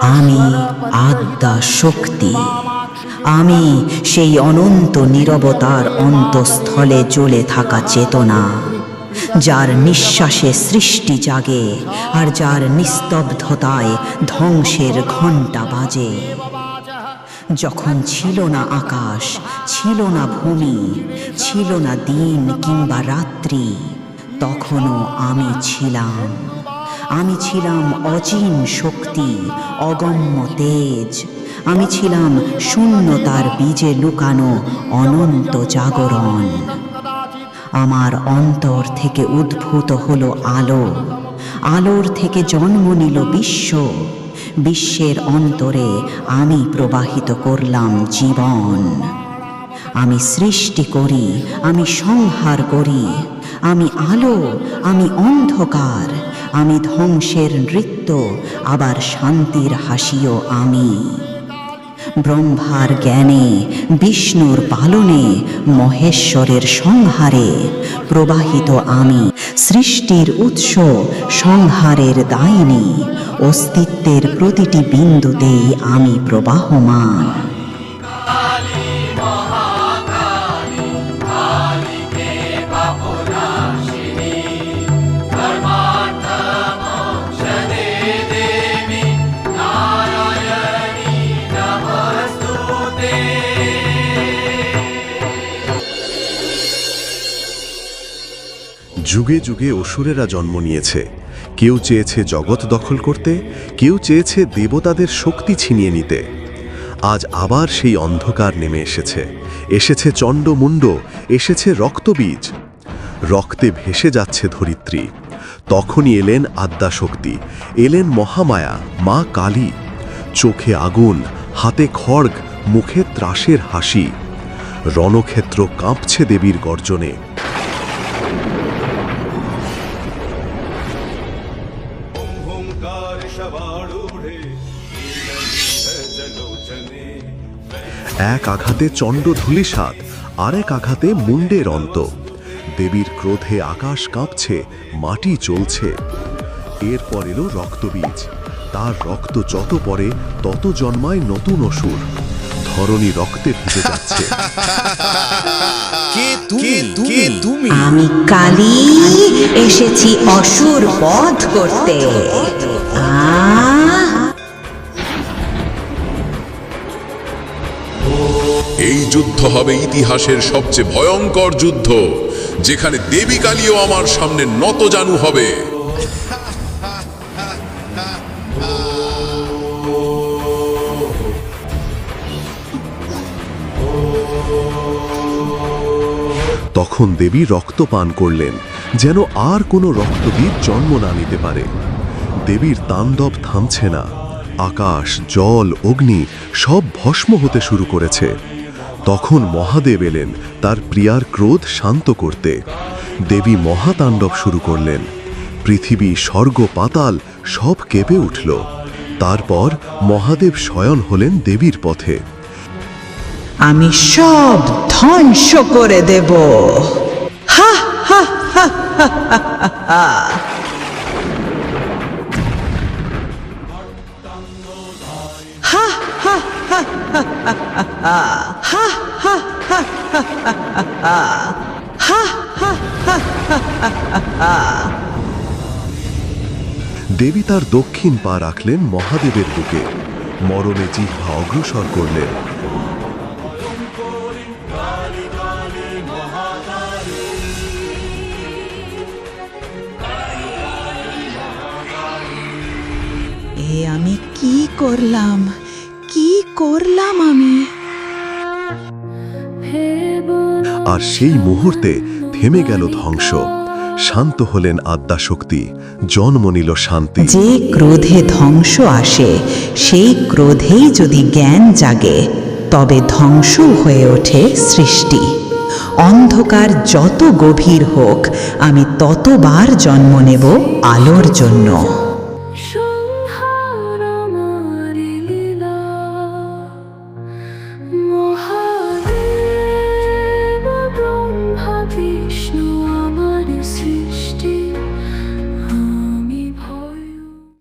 আমি আদ্যা শক্তি। আমি সেই অনন্ত নীরবতার অন্তঃস্থলে জ্বলে থাকা চেতনা, যার নিঃশ্বাসে সৃষ্টি জাগে আর যার নিস্তব্ধতায় ধ্বংসের ঘণ্টা বাজে। যখন ছিল না আকাশ, ছিল না ভূমি, ছিল না দিন কিংবা রাত্রি, তখনও আমি ছিলাম। আমি ছিলাম অচিন শক্তি, অগম্য তেজ। আমি ছিলাম শূন্যতার বীজে লুকানো অনন্ত জাগরণ। আমার অন্তর থেকে উদ্ভূত হলো আলো। আলোর থেকে জন্ম নিল বিশ্ব। বিশ্বের অন্তরে আমি প্রবাহিত করলাম জীবন। আমি সৃষ্টি করি, আমি সংহার করি। আমি আলো, আমি অন্ধকার, আমি ধ্বংসের নৃত্য, আবার শান্তির হাসিও আমি। ব্রহ্মার জ্ঞানে, বিষ্ণুর পালনে, মহেশ্বরের সংহারে প্রবাহিত আমি, সৃষ্টির উৎস সংহারের দায়িনী, অস্তিত্বের প্রতিটি বিন্দুতেই আমি প্রবাহমান। যুগে যুগে অসুরেরা জন্ম নিয়েছে। কেউ চেয়েছে জগৎ দখল করতে, কেউ চেয়েছে দেবতাদের শক্তি ছিনিয়ে নিতে। আজ আবার সেই অন্ধকার নেমে এসেছে। এসেছে চণ্ডমুণ্ড, এসেছে রক্তবীজ। রক্তে ভেসে যাচ্ছে ধরিত্রী। তখনই এলেন আদ্যা শক্তি এলেন মহামায়া, মা কালী। চোখে আগুন, হাতে খড়গ, মুখে ত্রাসের হাসি। রণক্ষেত্র কাঁপছে দেবীর গর্জনে। এক আঘাতে চণ্ড ধূলিসাৎ আরেক আঘাতে মুন্ডের অন্ত। দেবীর ক্রোধে আকাশ কাঁপছে মাটি চলছে এরপর এলো রক্তবীজ। তার রক্ত যত পড়ে তত জন্মায় নতুন অসুর। ধরণী রক্তে ভিজে যাচ্ছে। কে তুমি? কে তুমি? আমি কালী এসেছি অসুর বধ করতে। আহ এই যুদ্ধ হবে ইতিহাসের সবচেয়ে ভয়ঙ্কর যুদ্ধ, যেখানে দেবী কালীও আমার সামনে নতজানু হবে। তখন দেবী রক্ত পান করলেন, যেন আর কোনো রক্তবীর জন্ম না নিতে পারে। দেবীর তাণ্ডব থামছে না, আকাশ, জল, অগ্নি সব ভস্ম হতে শুরু করেছে। তখন মহাদেব এলেন, তার প্রিয়ার ক্রোধ শান্ত করতে। দেবী মহাতাণ্ডব শুরু করলেন। পৃথিবী, স্বর্গ, পাতাল সব কেঁপে উঠল। তারপর মহাদেব শয়ন হলেন দেবীর পথে। আমি সব ধ্বংস করে দেব। হা হা হা হা হা হা। হা। দেবী তার দক্ষিণ পা রাখলেন মহাদেবের বুকে। মরণে জিহ্বা অগ্রসর করলেন। আমি কি করলাম? করলাম আমি। আর সেই মুহূর্তে থেমে গেল ধ্বংস। শান্ত হলেন আদ্যাশক্তি জন্ম নিল শান্তি। যে ক্রোধে ধ্বংস আসে সেই ক্রোধেই যদি জ্ঞান জাগে তবে ধ্বংস হয়ে ওঠে সৃষ্টি। অন্ধকার যত গভীর হোক আমি ততবার জন্ম নেব আলোর জন্য।